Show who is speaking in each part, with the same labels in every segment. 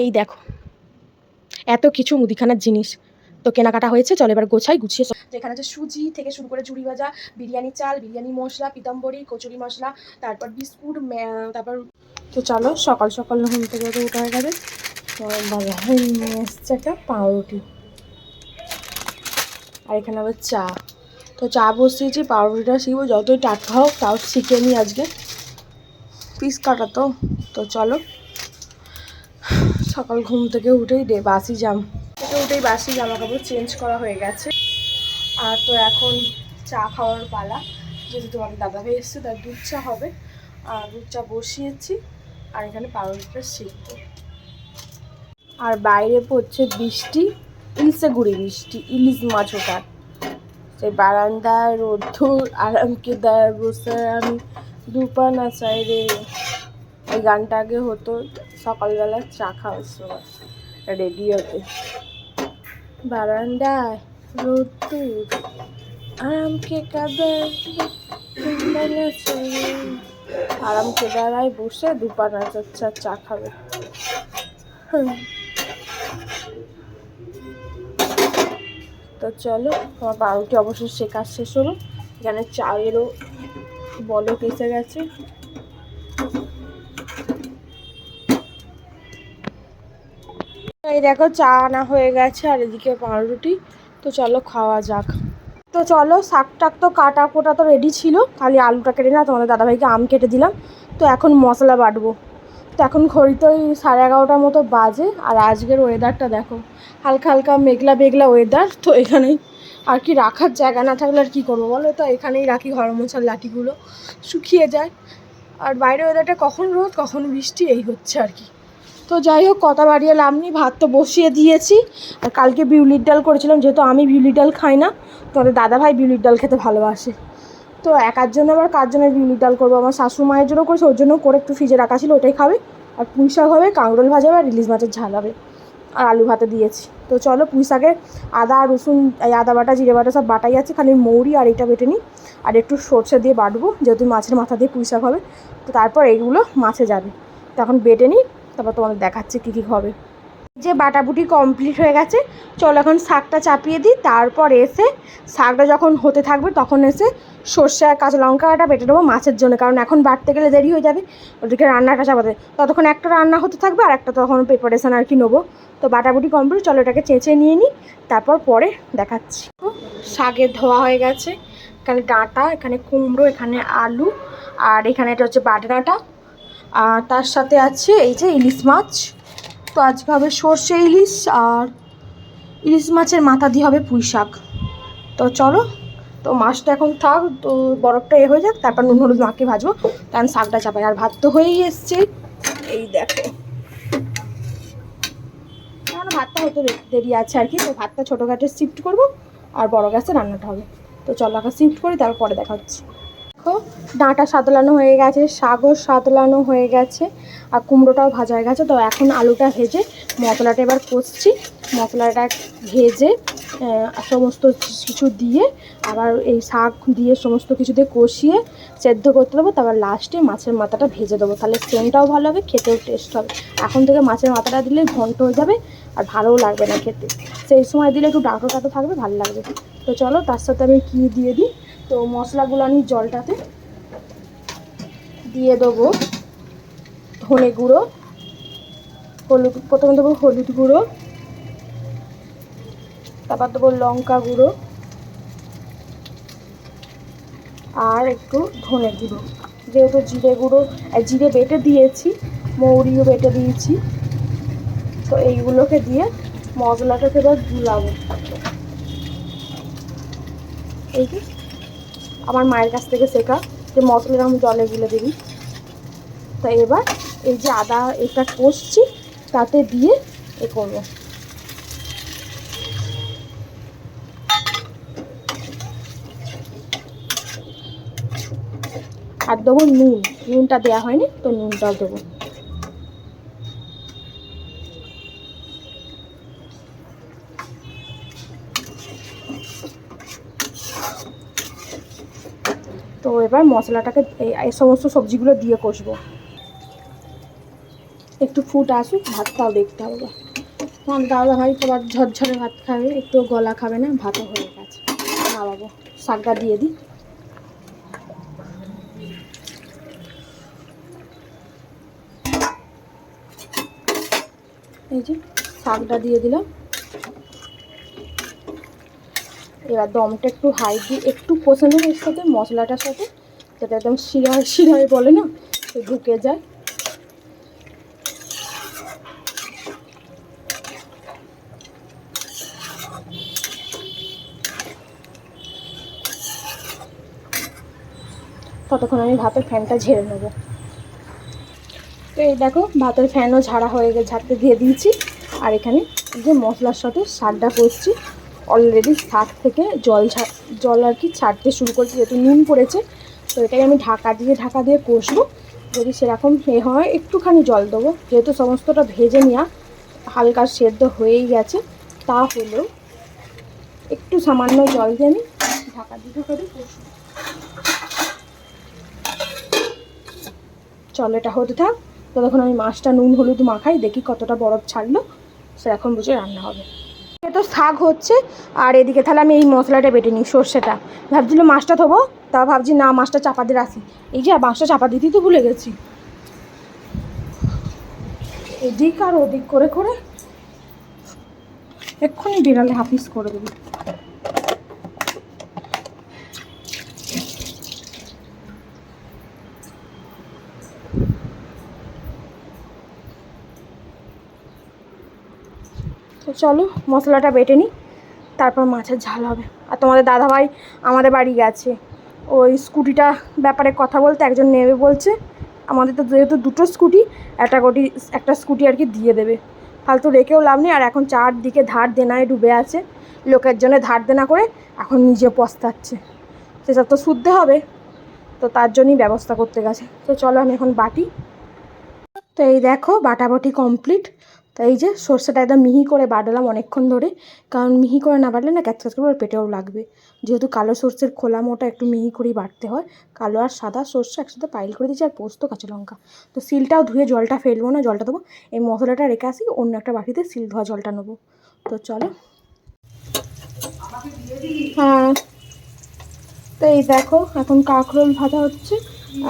Speaker 1: এই দেখো। এত কিছু মুদিখানার জিনিস। তো কেনাকাটা হয়েছে, চল এবার গোছাই, গুছিয়ে যেখানে আছে সুজি থেকে শুরু করে ঝুড়ি ভাজা, বিরিয়ানি চাল, বিরিয়ানি মশলা, পিতাম্বরি, কচুরি মশলা, তারপর বিস্কুট তারপর তো চলো, সকাল সকাল ঘুম থেকে উঠে হয়ে নিয়ে এসছে একটা পাউরুটি। আর এখানে আবার চা। তো চা বসিয়েছি, পাউরুটিটা শিখব যতই টাটকা হোক, তাও শিখে নিই আজকে। পিস কাটা তো। তো চলো। সকাল ঘুম থেকে উঠেই দে, বাসি জাম। থেকে উঠেই বাসি জামা কাপড় চেঞ্জ করা হয়ে গেছে। আর তো এখন চা খাওয়ার পালা। যেহেতু তোমার দাদা ভাই এসছে, তার দুধ চা হবে। আর দুধ চা বসিয়েছি। আর এখানে পাউরুটিটা শিখব আর বাইরে পড়ছে বৃষ্টি, ইলিশে গুড়ি বৃষ্টি, ইলিশ মাছ ওটা সেই বারান্দায় রোদ্দুর আরাম কেদার বসে আমি দুপানা চাই রে। এই গানটা আগে হতো, সকালবেলা চা খাওয়ার সময় রেডি হতে বারান্দায় রোদ্দুর আরাম কে কাদার দুপানা চাই রে। আরাম কেদারায় বসে দুপানা চার চা খাবে। তো চলো আমার পাউরুটি অবশ্য শেখার শেষ হলো। এখানে চায়েরও বলক এসে গেছে। এই দেখো, চা আনা হয়ে গেছে, আর এদিকে পাউরুটি। তো চলো খাওয়া যাক। তো চলো শাক টাক তো কাটা কোটা তো রেডি ছিল। খালি আলুটা কেটে না তোমাদের দাদাভাইকে আম কেটে দিলাম। তো এখন মশলা বাটবো। তো এখন ঘড়িতে ওই সাড়ে এগারোটার মতো বাজে, আর আজকের ওয়েদারটা দেখো। হালকা হালকা মেঘলা মেঘলা ওয়েদার তো এখানেই আর কি রাখার জায়গা না থাকলে আর কী করব বলো তো? এখানেই রাখি ঘর মোছার লাঠিগুলো, শুকিয়ে যায়। আর বাইরে ওয়েদারটা কখন রোদ, কখন বৃষ্টি, এই হচ্ছে আর কি। তো যাই হোক, কথা বাড়িয়ে লাভ ভাত তো বসিয়ে দিয়েছি। আর কালকে বিউলির ডাল করেছিলাম, যেহেতু আমি বিউলির ডাল খাই না তোমাদের দাদাভাই বিউলির ডাল খেতে ভালোবাসে। তো একার জন্য আবার কার জন্য বিউলির ডাল করব? আমার শাশু মায়ের জন্য করেছে, ওর জন্য করে একটু ফ্রিজে রাখা ছিল, ওটাই খাবে। আর পুঁই শাক হবে, কাঁকরোল ভাজা হবে, আর ইলিশ মাছের ঝাল হবে। আর আলু ভাতে দিয়েছি। তো চলো, পুঁই শাকে আদা, রসুন, এই আদা বাটা, জিরে বাটা সব বাটাই আছে, খালি মৌরি আর এটা বেটে নিই। আর একটু সর্ষে দিয়ে বাটবো, যেহেতু মাছের মাথা দিয়ে পুঁই শাক হবে। তো তারপর এইগুলো মাছে যাবে। তখন বেটে নিই তারপর তোমাদের দেখাচ্ছে কী কী হবে। যে বাটাবুটি কমপ্লিট হয়ে গেছে, চলো এখন শাকটা চাপিয়ে দিই, তারপর এসে শাকটা যখন হতে থাকবে তখন এসে সর্ষে আর কাঁচা লঙ্কাটা বেটে নেব মাছের জন্য, কারণ এখন বাটতে গেলে দেরি হয়ে যাবে, ওদিকে রান্নাটা চাপাতে ততক্ষণ একটা রান্না হতে থাকবে আর একটা তখন প্রিপারেশান আর কি নেব। তো বাটাবুটি কমপ্লিট চলো এটাকে চেঁচে নিয়ে নিই, তারপর পরে দেখাচ্ছি। শাকের ধোয়া হয়ে গেছে, এখানে ডাঁটা, এখানে কুমড়ো, এখানে আলু, আর এখানে এটা হচ্ছে বাটনাটা আর তার সাথে আছে এই যে ইলিশ মাছ। তো আজকে হবে সর্ষে ইলিশ আর ইলিশ মাছের মাথা দিয়ে হবে পুঁই শাক। তো চলো, তো মাছটা এখন থাক, তো বরফটা এ হয়ে যাক, তারপর নুন হলুদ মাখিয়ে ভাজবো। কারণ শাকটা চাপাই আর ভাত তো হয়েই এসছে। এই দেখো। ভাতটা হয়তো দেরি আছে আর কি, তো ভাতটা ছোটো গ্যাসে শিফট করব, আর বড় গ্যাসে রান্নাটা হবে। তো চলো আগে শিফট করি, তারপর পরে দেখা হচ্ছে। দেখো ডাঁটা সাতলানো হয়ে গেছে শাকও সাতলানো হয়ে গেছে, আর কুমড়োটাও ভাজা হয়ে গেছে। তো এখন আলুটা ভেজে মশলাটা এবার কষছি। মশলাটা ভেজে সমস্ত কিছু দিয়ে, আবার এই শাক দিয়ে সমস্ত কিছু দিয়ে কষিয়ে সেদ্ধ করতে দেবো। তারপর লাস্টে মাছের মাথাটা ভেজে দেবো। তাহলে সেন্টটাও ভালো হবে, খেতেও টেস্ট হবে। এখন থেকে মাছের মাথাটা দিলে ঘন্ট হয়ে যাবে আর ভালোও লাগবে না খেতে। সেই সময় দিলে একটু ডাটো ডাটো থাকবে, ভালো লাগবে তো চলো তার সাথে আমি কী দিয়ে দিই? তো মশলাগুলো আমি জলটাতে দিয়ে দেবো। ধনে গুঁড়ো, হলুদ, প্রথমে দেবো হলুদ গুঁড়ো, তারপর দেবো লঙ্কা গুঁড়ো, আর একটু ধনে গুঁড়ো। যেহেতু জিরে গুঁড়ো জিরে বেটে দিয়েছি, মৌরিও বেটে দিয়েছি, তো এইগুলোকে দিয়ে মশলাটাকে এবার গুলাবো। এই যে আমার মায়ের কাছ থেকে শেখা যে মশলা আমি জলে গুলে দিবি। তা এবার এই যে আদা এটা কষছি, তাতে দিয়ে এ করব। আর দেবো নুন, নুনটা দেওয়া হয়নি, তো নুনটাও দেবো। এবার মশলাটাকে এই সমস্ত সবজিগুলো দিয়ে কষবো। একটু ফুট আসুক, ভাতটাও দেখতে হবে। আমার দাদা ভাই তো আবার ঝরঝরে ভাত খাবে, একটু গলা খাবে না, ভাতও হয়ে গেছে। নামাবো, শাকটা দিয়ে দিই। এই যে শাকটা দিয়ে দিলাম। এবার দমটা একটু হাই দিয়ে একটু কষে নেব এর সাথে মশলাটার সাথে। যাতে একদম শিরায় শিরায় বলে না, সে ঢুকে যায়। ততক্ষণ আমি ভাতের ফ্যানটা ঝেড়ে নেব। তো এই দেখো, ভাতের ফ্যানও ঝাড়া হয়ে গেছে, ঝাড়তে দিয়ে দিয়েছি। আর এখানে যে মশলার সাথে শাকটা করছি অলরেডি শাক থেকে জল জল আর কি ছাড়তে শুরু করছে, যেহেতু নুন পড়েছে। তো এটাকে আমি ঢাকা দিয়ে ঢাকা দিয়ে কষবো। যদি সেরকম এ হয়, একটুখানি জল দেবো। যেহেতু সমস্তটা ভেজে নেওয়া হালকা সেদ্ধ হয়েই গেছে তা হলেও একটু সামান্য জল দিয়ে আমি ঢাকা দিয়ে ঢাকা দিয়ে কষবো। চল, এটা হতে থাক। ততক্ষণ আমি মাছটা নুন, হলুদ মাখাই, দেখি কতটা বরফ ছাড়লো। সেরকম বুঝে রান্না হবে। তো শাক হচ্ছে, আর এদিকে তাহলে আমি এই মশলাটা বেটে নিই, সর্ষেটা। ভাবছিলাম মাছটা থবো তা ভাবছি, না, মাছটা চাপা দিয়ে রাখি। এই যে, মাছটা চাপা দিতেই তো ভুলে গেছি। এদিক আর ওদিক করে করে এক্ষুনি বিড়ালে হাফিস করে দেবো। তো চলো, মশলাটা বেটে নিই, তারপর মাছের ঝাল হবে। আর তোমাদের দাদাভাই আমাদের বাড়ি গেছে। ওই স্কুটিটা ব্যাপারে কথা বলতে একজন নেবে বলছে। আমাদের তো যেহেতু দুটো স্কুটি, একটা গোটি, একটা স্কুটি আর কি দিয়ে দেবে। ফালতু রেখেও লাভ নেই, আর এখন চারদিকে ধার দেনায় ডুবে আছে। লোকের জন্য ধার দেনা করে এখন নিজে পস্তাচ্ছে। সেসব তো শুদ্ধে হবে, তো তার জন্যই ব্যবস্থা করতে গেছে। তো চলো আমি এখন বাটি। তো এই দেখো, বাটাবাটি কমপ্লিট। তো এই যে সর্ষেটা একদম মিহি করে বাটলাম অনেকক্ষণ ধরে। কারণ মিহি করে না বাটলে না ক্যাচ ক্যাচ করে পেটেও লাগবে। যেহেতু কালো সর্ষের খোলা মোটা একটু মিহি করেই বাটতে হয়। কালো আর সাদা সর্ষে একসাথে পাইল করে দিচ্ছি আর পোস্ত কাঁচা লঙ্কা। তো সিলটাও ধুয়ে জলটা ফেলব না, জলটা দেবো। এই মশলাটা রেখে আসি, অন্য একটা বাটিতে সিল ধোয়া জলটা নেব। তো চলো। হ্যাঁ। তো এই দেখো, এখন কাঁকরোল ভাজা হচ্ছে।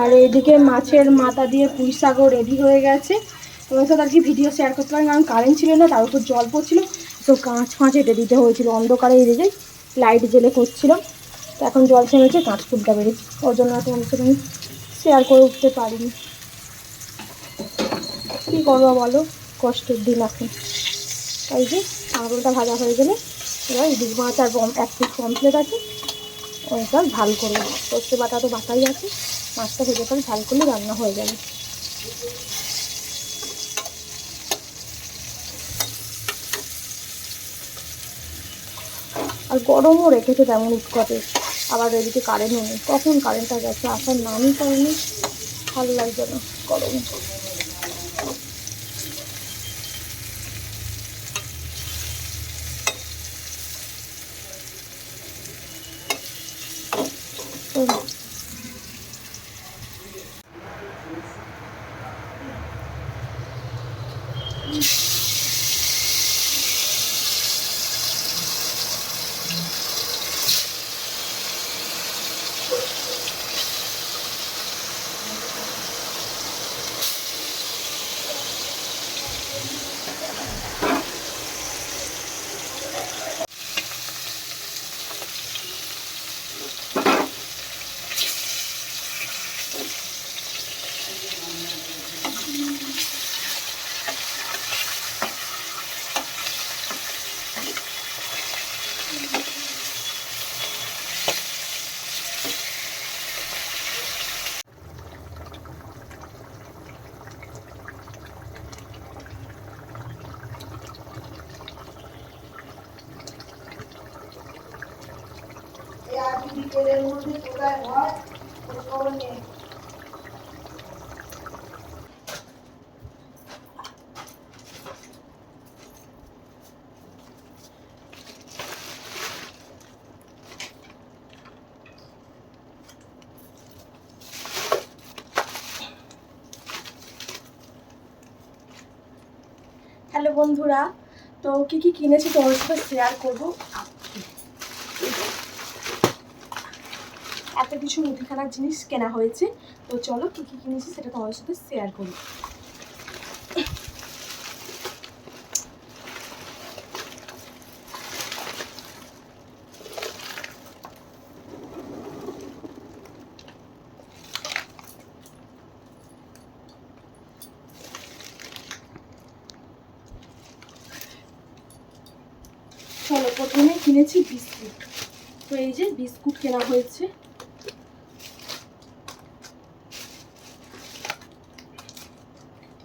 Speaker 1: আর এইদিকে মাছের মাথা দিয়ে পুঁই শাকও রেডি হয়ে গেছে। তোমার সাথে আর কি ভিডিও শেয়ার করতে পারি কারণ কারেন্ট ছিল না, তার উপর জল পড়ছিল। তো কাঁচ ফাঁচ এটে দিতে হয়েছিল, অন্ধকারে এদিকে লাইট জেলে করছিলাম তো এখন জল থেমেছে কাঁচ ফুলটা বেরিয়েছে। ওর জন্য তোমার সাথে আমি শেয়ার করে উঠতে পারিনি। কী করব বলো? কষ্টের দিন এখন। তাই যে কাঁকরোলটা ভাজা হয়ে গেলে এবার ইলিশ মাছ আর এক পিস কমপ্লিট আছে। ওইটা ঝাল করব সর্ষে বাটা তো বাটাই আছে। মাছটা ভেজে করে ঝাল করলে রান্না হয়ে যাবে। আর গরমও রেখেছে তেমন উৎকটে। আবার এদিকে কারেন্টও নেই। কখন কারেন্টটা গেছে? আসার নামই করেনি ভালো লাগছে না গরম। হ্যালো বন্ধুরা, তো কি কি কিনেছি তোমার সাথে শেয়ার করব? এত কিছু মুদিখানার জিনিস কেনা হয়েছে, তো চলো কি কি কিনেছি সেটা তোমার সাথে শেয়ার করি চলো কিনেছি বিস্কুট। তো এই যে বিস্কুট কেনা হয়েছে।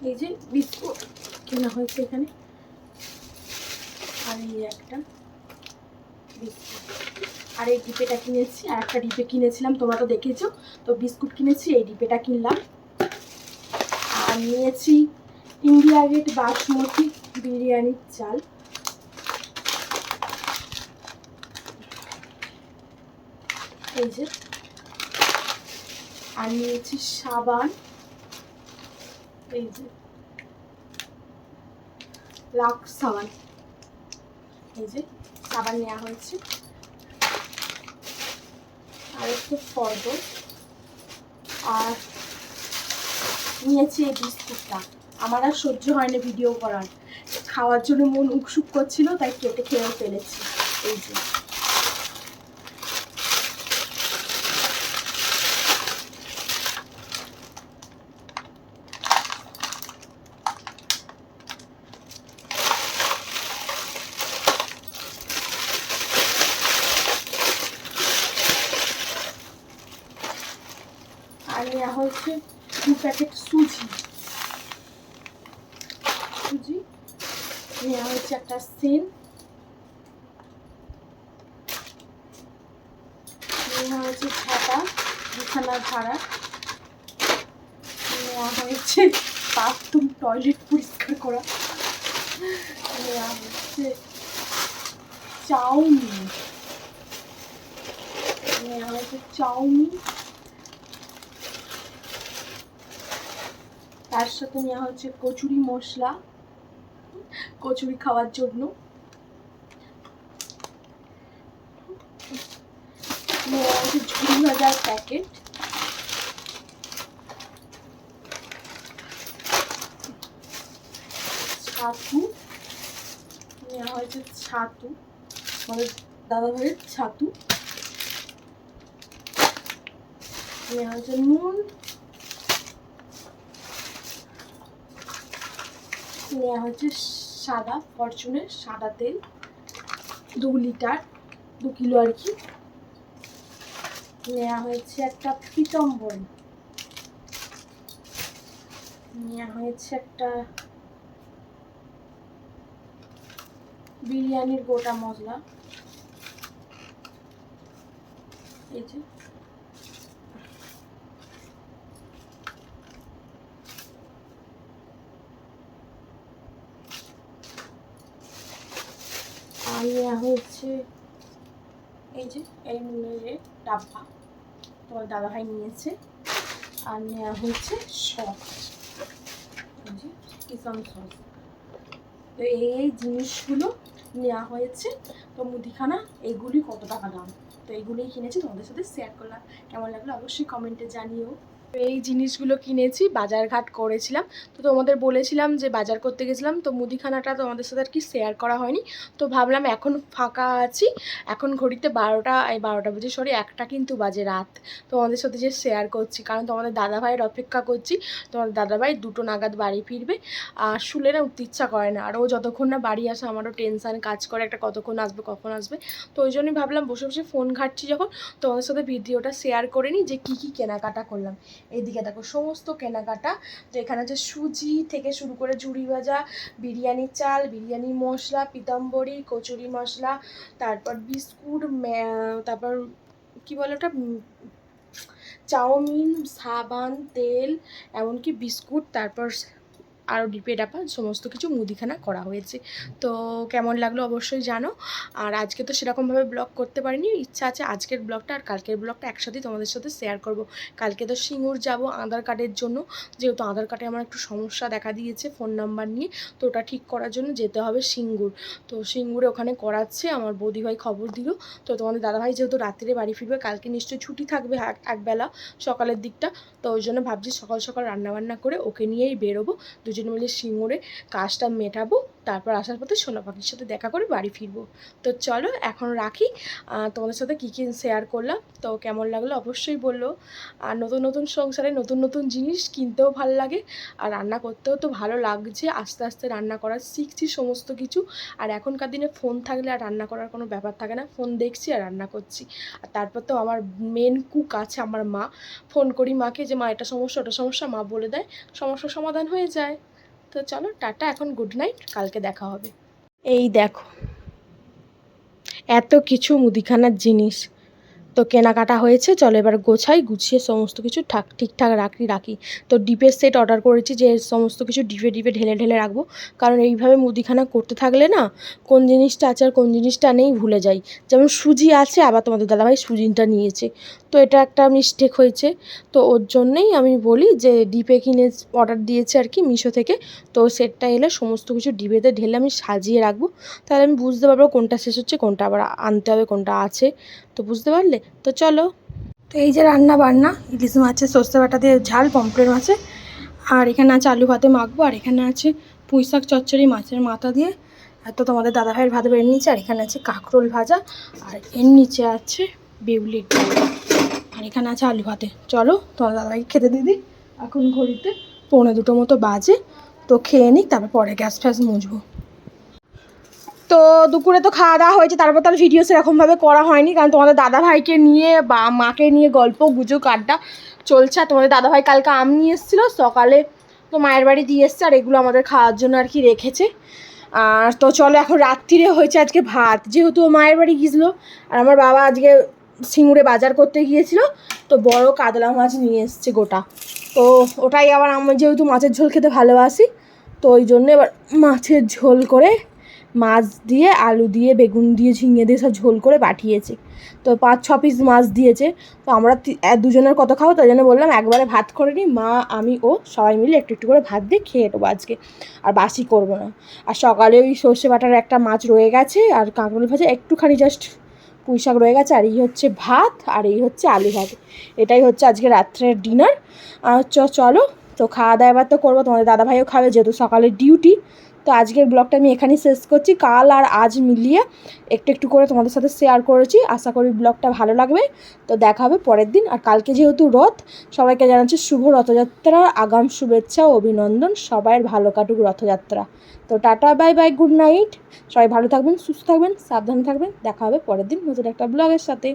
Speaker 1: এই যে বিস্কুট কেনা হয়েছে এখানে। আর এই একটা বিস্কুট। আর এই ডিপেটা কিনেছি, আর একটা ডিপে কিনেছিলাম, তোমরা তো দেখেছ। তো বিস্কুট কিনেছি, এই ডিপেটা কিনলাম। আর নিয়েছি ইন্ডিয়া গেট বাসমতি বিরিয়ানির চাল। এই যে। আর নিয়েছি সাবান। এই যে। লাক্স সাবান। এই যে, সাবান নেওয়া হয়েছে। আর একটু ফর্দ। আর নিয়েছি এই বিস্কুটটা। আমার আর সহ্য হয়নি ভিডিও করার। খাওয়ার জন্য মন উকসুক করছিল, তাই কেটে খেয়েও ফেলেছি। এই যে। আর নেওয়া হয়েছে দু প্যাকেট সুজি। সুজি নেওয়া হয়েছে একটা সেন। নেওয়া হয়েছে ছাতা বিছানার ভাড়া। নেওয়া হয়েছে বাথরুম টয়লেট পরিষ্কার করা। নেওয়া হচ্ছে চাউমিন। নেওয়া হয়েছে চাউমিন। তার সাথে নেওয়া হচ্ছে কচুরি মশলা, কচুরি খাওয়ার জন্য। ঝুড়ি ভাজার প্যাকেট ছাতু, নেওয়া হয়েছে ছাতু, আমাদের দাদা ভাইয়ের ছাতু। নেওয়া হয়েছে নুন নেওয়া হচ্ছে সাদা ফরচুনের সাদা তেল, দু লিটার, দু কিলো আর কি। নেওয়া হয়েছে একটা পিতম্বর। নেওয়া হয়েছে একটা বিরিয়ানির গোটা মশলা। এই যে। নেওয়া হয়েছে এই যে, এই নুনের ডাব্বা তোমার দাদাভাই নিয়েছে আর নেওয়া হয়েছে সস। এই যে কিষান তো এই এই জিনিসগুলো নেওয়া হয়েছে। তো মুদিখানা এইগুলি কত টাকা দাম? তো এইগুলোই কিনেছি, তোমাদের সাথে শেয়ার করলাম। কেমন লাগল অবশ্যই কমেন্টে জানিও। এই জিনিসগুলো কিনেছি, বাজারঘাট করেছিলাম। তো তোমাদের বলেছিলাম যে বাজার করতে গেছিলাম, তো মুদিখানাটা তোমাদের সাথে আর কি শেয়ার করা হয়নি। তো ভাবলাম এখন ফাঁকা আছি, এখন ঘড়িতে বারোটা, এই বারোটা বাজে সরি একটা কিন্তু বাজে রাত। তোমাদের সাথে যে শেয়ার করছি, কারণ তোমাদের দাদাভাইয়ের অপেক্ষা করছি, তোমাদের দাদাভাই দুটো নাগাদ বাড়ি ফিরবে, আর শুলে না উঠতে ইচ্ছা করে না, আর ও যতক্ষণ না বাড়ি আসে, আমারও টেনশান কাজ করে, একটা কতক্ষণ আসবে, কখন আসবে। তো ওই জন্যই ভাবলাম বসে বসে ফোন ঘাটছি যখন, তোমাদের সাথে ভিডিওটা শেয়ার করে নিই যে কী কী কেনাকাটা করলাম। এইদিকে দেখো, সমস্ত কেনাকাটা তো এখানে আছে সুজি থেকে শুরু করে ঝুড়ি ভাজা বিরিয়ানির চাল, বিরিয়ানি মশলা, পিতাম্বরী, কচুরি মশলা, তারপর বিস্কুট তারপর কি বলে ওটা? চাউমিন, সাবান, তেল, এমনকি বিস্কুট, তারপর আরও ডিপে ডাপা সমস্ত কিছু মুদিখানা করা হয়েছে। তো কেমন লাগল অবশ্যই জানো। আর আজকে তো সেরকমভাবে ব্লগ করতে পারিনি। ইচ্ছা আছে আজকের ব্লগটা আর কালকের ব্লগটা একসাথেই তোমাদের সাথে শেয়ার করব। কালকে তো সিঙ্গুর যাব আধার কার্ডের জন্য। যেহেতু আধার কার্ডে আমার একটু সমস্যা দেখা দিয়েছে ফোন নাম্বার নিয়ে। তো ওটা ঠিক করার জন্য যেতে হবে সিঙ্গুর। তো সিঙ্গুরে ওখানে করাচ্ছে, আমার বৌদিভাই খবর দিল। তো তোমাদের দাদাভাই যেহেতু রাত্রে বাড়ি ফিরবে, কালকে নিশ্চয়ই ছুটি থাকবে এক- একবেলা সকালের দিকটা। তো ওই জন্য ভাবছি সকাল সকাল রান্নাবান্না করে ওকে নিয়েই বেরোবো। দুজনে মিলে শিঙড়ে কাজটা মেটাবো। তারপর আসার পথে সোনা পাখির সাথে দেখা করে বাড়ি ফিরবো। তো চলো এখন রাখি। তোমাদের সাথে কী কী শেয়ার করলাম? তো কেমন লাগল অবশ্যই বলল। আর নতুন নতুন সংসারে নতুন নতুন জিনিস কিনতেও ভালো লাগে। আর রান্না করতেও তো ভালো লাগছে। আস্তে আস্তে রান্না করা শিখছি সমস্ত কিছু। আর এখনকার দিনে ফোন থাকলে আর রান্না করার কোনো ব্যাপার থাকে না। ফোন দেখছি আর রান্না করছি। আর তারপর তো আমার মেন কুক আছে আমার মা। ফোন করি মাকে যে, মা, এটা সমস্যা, ওটা সমস্যা। মা বলে দেয়। সমস্যার সমাধান হয়ে যায়। তো চলো, টাটা, এখন গুড নাইট কালকে দেখা হবে। এই দেখো, এত কিছু মুদিখানার জিনিস। তো কেনাকাটা হয়েছে, চলো এবার গোছাই, গুছিয়ে সমস্ত কিছু ঠাক, ঠিকঠাক রাখি রাখি। তো ডিপের সেট অর্ডার করেছি যে সমস্ত কিছু ডিপে ডিপে ঢেলে ঢেলে রাখব। কারণ এইভাবে মুদিখানা করতে থাকলে না, কোন জিনিসটা আছে আর কোন জিনিসটা নেই ভুলে যাই। যেমন সুজি আছে, আবার তোমাদের দাদাভাই সুজিটা নিয়েছে। তো এটা একটা মিস্টেক হয়েছে। তো ওর জন্যেই আমি বলি যে ডিপে কিনে অর্ডার দিয়েছে আর কি মিশো থেকে, তো সেটটা এলে সমস্ত কিছু ডিবেতে ঢেলে আমি সাজিয়ে রাখব। তাহলে আমি বুঝতে পারব কোনটা শেষ হচ্ছে, কোনটা আবার আনতে হবে, কোনটা আছে। তো বুঝতে পারলে? তো চলো। তো এই যে রান্না বান্না, ইলিশ মাছের সর্ষে বাটা দিয়ে ঝাল পম্পলেট মাছে আর এখানে আছে আলু ভাতে মাখবো, আর এখানে আছে পুঁই শাক চচ্চড়ি মাছের মাথা দিয়ে। আর তো তোমাদের দাদাভাইয়ের ভাত বের নিচে আর এখানে আছে কাঁকরোল ভাজা, আর এর নিচে আছে বিউলির আর এখানে আছে আলু ভাতে। চলো তোমার দাদাভাইকে খেতে দিদি এখন ঘড়িতে পৌনে দুটো মতো বাজে। তো খেয়ে নিই তারপর পরে গ্যাস ফ্যাস মুছবো। তো দুপুরে তো খাওয়া দাওয়া হয়েছে, তারপর তার ভিডিও সেরকমভাবে করা হয়নি, কারণ তোমাদের দাদা ভাইকে নিয়ে বা মাকে নিয়ে গল্প গুজো আড্ডা চলছে। আর তোমাদের দাদা ভাই কালকে আম নিয়ে এসেছিল, সকালে তো মায়ের বাড়ি দিয়ে এসছে, আর এগুলো আমাদের খাওয়ার জন্য আর কি রেখেছে। আর তো চলো, এখন রাত্রিরে হয়েছে আজকে ভাত। যেহেতু মায়ের বাড়ি গিয়েছিল, আর আমার বাবা আজকে সিঙ্গুরে বাজার করতে গিয়েছিল, তো বড় কাতলা মাছ নিয়ে এসছে গোটা। তো ওটাই আবার আমি যেহেতু মাছের ঝোল খেতে ভালোবাসি, তো ওই জন্য এবার মাছের ঝোল করে মাছ দিয়ে, আলু দিয়ে, বেগুন দিয়ে, ঝিঙে দিয়ে সব ঝোল করে পাঠিয়েছে। তো পাঁচ, ছ পিস মাছ দিয়েছে। তো আমরা দুজনের কত খাব, তাই জন্য বললাম একবারে ভাত করে নিই। মা, আমি, ও সবাই মিলে একটু একটু করে ভাত দিয়ে খেয়ে নেব আজকে। আর বাসি করব না। আর সকালে ওই সর্ষে বাটার একটা মাছ রয়ে গেছে, আর কাঁকরোল ভাজা একটুখানি জাস্ট পুঁই শাক রয়ে গেছে, আর এই হচ্ছে ভাত, আর এই হচ্ছে আলু ভাত এটাই হচ্ছে আজকে রাত্রের ডিনার আর চলো, তো খাওয়া দাওয়া এবার তো করব, তোমাদের দাদাভাইও খাবে, যেহেতু সকালে ডিউটি তো আজকের ব্লগটা আমি এখানেই শেষ করছি। কাল আর আজ মিলিয়ে একটু একটু করে তোমাদের সাথে শেয়ার করেছি। আশা করি ব্লগটা ভালো লাগবে। তো দেখা হবে পরের দিন। আর কালকে যেহেতু রথ, সবাইকে জানাচ্ছি শুভ রথযাত্রার আগাম শুভেচ্ছা ও অভিনন্দন। সবাইয়ের ভালো কাটুক রথযাত্রা। তো tata, bye bye, good night. সবাই ভালো থাকবেন, সুস্থ থাকবেন, সাবধানে থাকবেন। দেখা হবে পরের দিন নতুন একটা ব্লগের সাথে।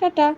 Speaker 1: টাটা।